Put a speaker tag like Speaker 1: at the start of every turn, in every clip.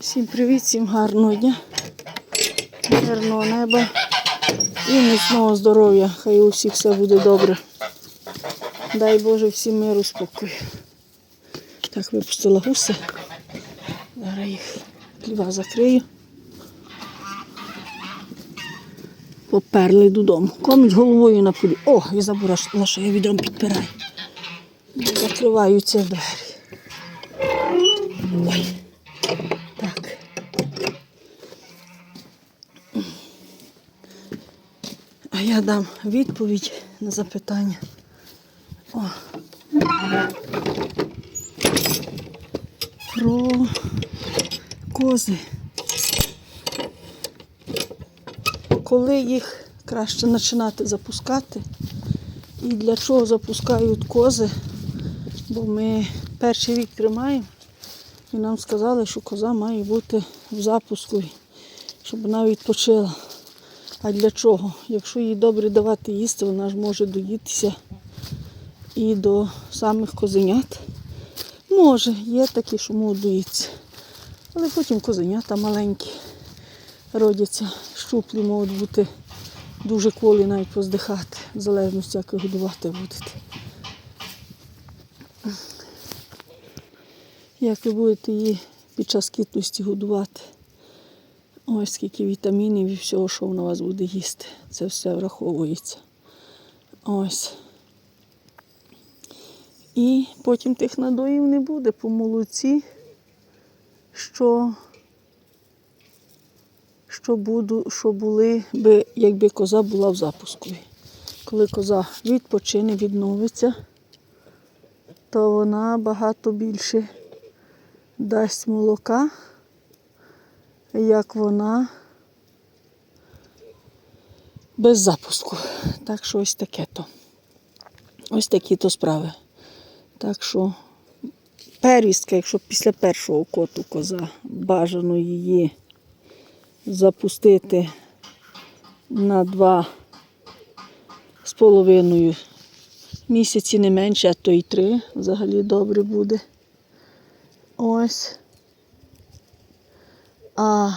Speaker 1: Всім привіт, всім гарного дня, мирного неба і міцного здоров'я. Хай у всіх все буде добре. Дай Боже всім миру, спокою. Так, випустила гуси. Зараз їх хліва закрию. Поперли додому. Коміть головою на полі. О, і забула, що я відром підпираю. Закриваються двері. Ой. Так. А я дам відповідь на запитання. О. Про кози. Коли їх краще починати запускати і для чого запускають кози, бо ми перший рік тримаємо. І нам сказали, що коза має бути в запуску, щоб вона відпочила. А для чого? Якщо їй добре давати їсти, вона ж може доїтися і до самих козенят. Може, є такі, що доїтися. Але потім козенята маленькі родяться, щуплі можуть бути дуже кволі навіть поздихати, в залежності, як ви годувати будете. Як ви будете її під час кітності годувати. Ось скільки вітамінів і всього, що вона вас буде їсти. Це все враховується. Ось. І потім тих надоїв не буде по молоці, що, що, буду, що були би, якби коза була в запуску. Коли коза відпочине, відновиться, то вона багато більше дасть молока, як вона без запуску. Так що ось таке то. Ось такі то справи. Так що первістка, якщо після першого коту коза бажано її запустити на два з половиною місяці не менше, а то й три, взагалі добре буде. Ось. А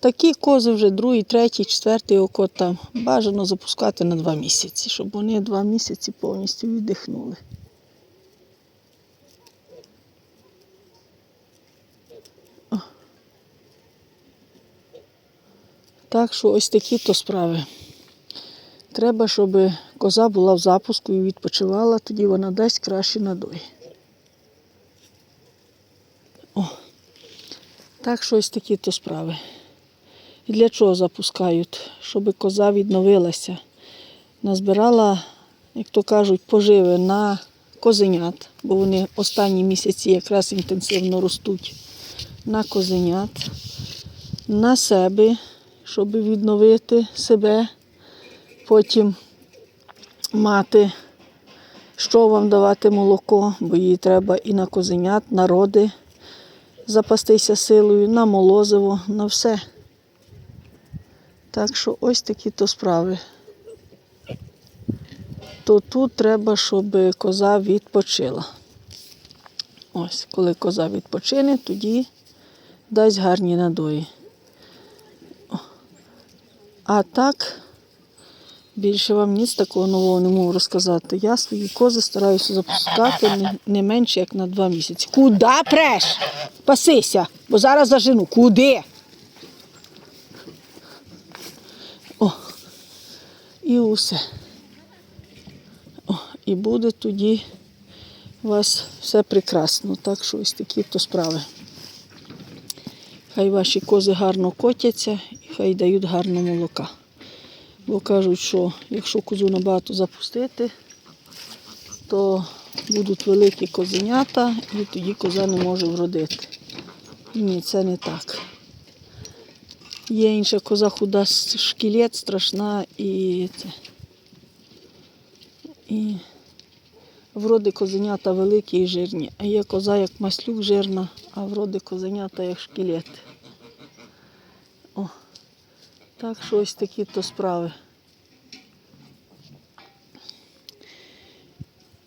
Speaker 1: такі кози вже другий, третій, четвертий окот там бажано запускати на два місяці, щоб вони два місяці повністю віддихнули. Так що ось такі то справи. Треба, щоб коза була в запуску і відпочивала, тоді вона дасть краще надої. Так що ось такі то справи. І для чого запускають? Щоб коза відновилася. Назбирала, як то кажуть, поживи на козенят, бо вони останні місяці якраз інтенсивно ростуть на козенят, на себе, щоб відновити себе, потім мати, що вам давати молоко, бо їй треба і на козенят, на роди запастися силою, на молозиво, на все. Так що ось такі то справи. То тут треба, щоб коза відпочила. Ось, коли коза відпочине, тоді дасть гарні надої. А так, більше вам ніц такого нового не можу розказати. Я свої кози стараюся запускати не, менше, як на два місяці. Куди преш? Пасися, бо зараз зажену. Куди? О, і усе. О, і буде тоді у вас все прекрасно. Так що ось такі то справи. Хай ваші кози гарно котяться і хай дають гарно молока. Бо кажуть, що якщо козу набагато запустити, то будуть великі козенята і тоді коза не може вродити. Ні, це не так. Є інша коза худа, шкілет страшна і. І вроди козенята великі і жирні. А є коза як маслюк жирна, а вроди козенята як шкілет. О, так що ось такі то справи.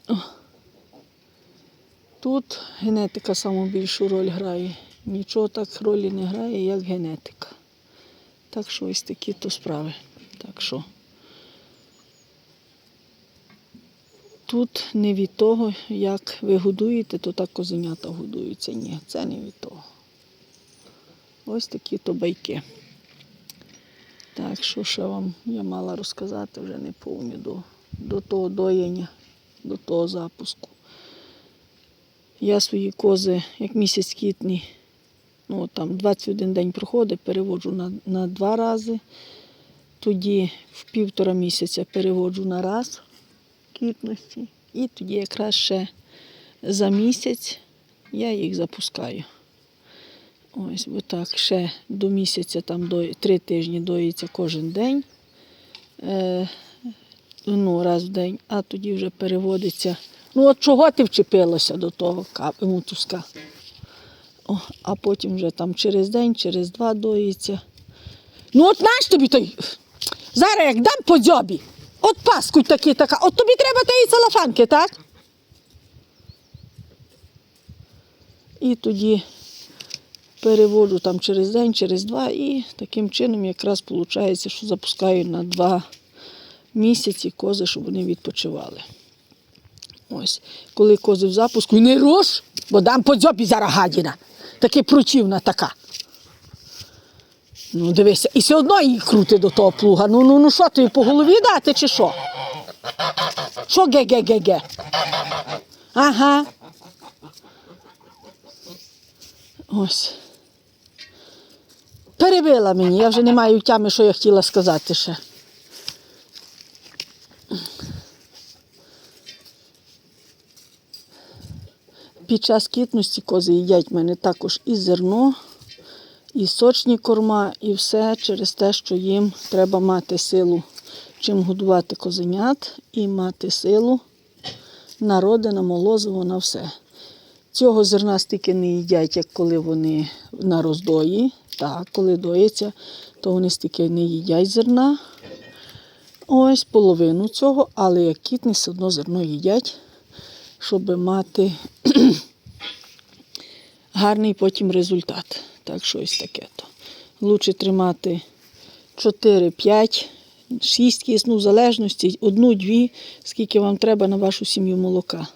Speaker 1: О. Тут генетика саму більшу роль грає. Нічого так ролі не грає, як генетика. Так що ось такі то справи. Так що тут не від того, як ви годуєте, то так козенята годуються. Ні, це не від того. Ось такі то байки. Так, що ще вам я мала розказати, вже не повні до, до того доєння, до того запуску. Я свої кози, як місяць квітні, ну там 21 день проходить, переводжу на, на два рази. Тоді в півтора місяця переводжу на раз квітності. І тоді якраз ще за місяць я їх запускаю. Ось, бо так, ще до місяця, там до три тижні доїться кожен день, е, ну, раз в день, а тоді вже переводиться. Ну, от чого ти вчепилася до того мотузка? О, а потім вже там через день, через два доїться. Ну, от наш тобі той. Зараз як дам по дзьобі, от паскуть такі така, от тобі треба тієї целофанки, так? І тоді переводжу там через день, через два, і таким чином якраз виходить, що запускаю на два місяці кози, щоб вони відпочивали. Ось, коли кози в запуску, і не руш, бо дам по дзьобі зараз гадіна. Таки противна така. Ну, дивися, і все одно її крути до того плуга. Ну, ну, ну що тобі по голові дати чи що? Що ге-ге-ге-ге? Ага. Ось. Перебила мені, я вже не маю тями, що я хотіла сказати ще. Під час кітності кози їдять в мене також і зерно, і сочні корма, і все через те, що їм треба мати силу, чим годувати козенят, і мати силу на роди, на молозиво, на все. Цього зерна стільки не їдять, як коли вони на роздої. Так, коли доїться, то вони стільки не їдять зерна. Ось половину цього, але як кітні, все одно зерно їдять, щоб мати гарний потім результат. Так що ось таке то. Лучше тримати 4, 5, 6 кіс, ну, залежності, одну-дві, скільки вам треба на вашу сім'ю молока.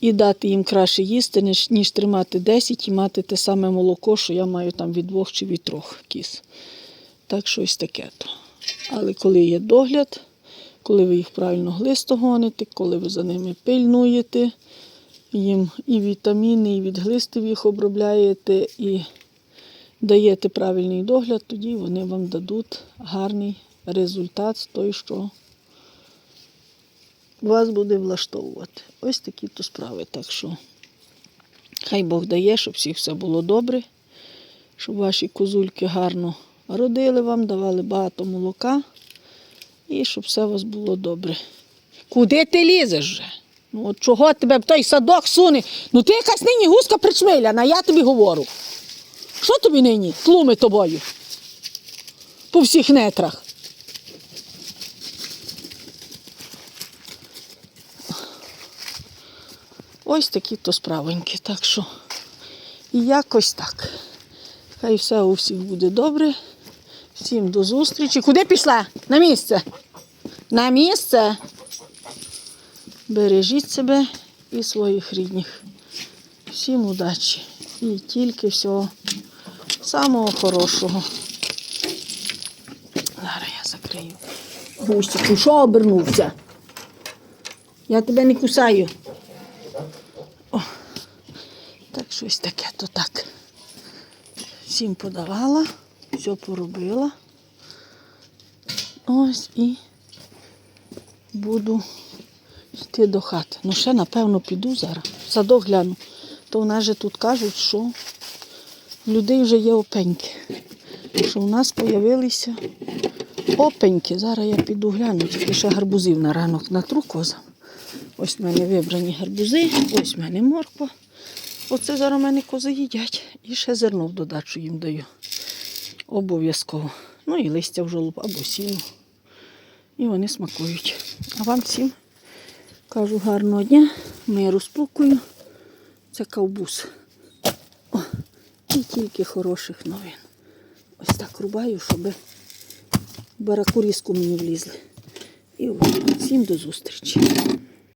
Speaker 1: І дати їм краще їсти, ніж, ніж тримати 10 і мати те саме молоко, що я маю там від двох чи від трьох кіс. Так що ось таке то. Але коли є догляд, коли ви їх правильно глисто гоните, коли ви за ними пильнуєте, їм і вітаміни, і від глистів їх обробляєте, і даєте правильний догляд, тоді вони вам дадуть гарний результат той, що вас буде влаштовувати. Ось такі то справи. Так що хай Бог дає, щоб всіх все було добре, щоб ваші козульки гарно родили вам, давали багато молока і щоб все у вас було добре. Куди ти лізеш вже? Ну от чого тебе в той садок суне? Ну ти якась нині гуска причмиляна, я тобі говорю. Що тобі нині? Тлуми тобою? По всіх нетрах. Ось такі то справоньки. Так що і якось так. Хай все у всіх буде добре. Всім до зустрічі. Куди пішла? На місце. На місце. Бережіть себе і своїх рідних. Всім удачі. І тільки всього самого хорошого. Зараз я закрию. Густику, що обернувся? Я тебе не кусаю. О, так щось таке, то так. Всім подавала, все поробила. Ось і буду йти до хати. Ну ще, напевно, піду зараз. Садок гляну. То в нас же тут кажуть, що людей вже є опеньки. Що в нас з'явилися опеньки. Зараз я піду гляну, тільки ще гарбузів на ранок натру козам. Ось в мене вибрані гарбузи, ось в мене морква. Оце зараз в мене кози їдять. І ще зерно в додачу їм даю. Обов'язково. Ну і листя в жолоб або сіно. І вони смакують. А вам всім кажу гарного дня, миру, спокою. Це ковбус. О, І тільки хороших новин. Ось так рубаю, щоб баракуріску мені влізли. І от, всім до зустрічі.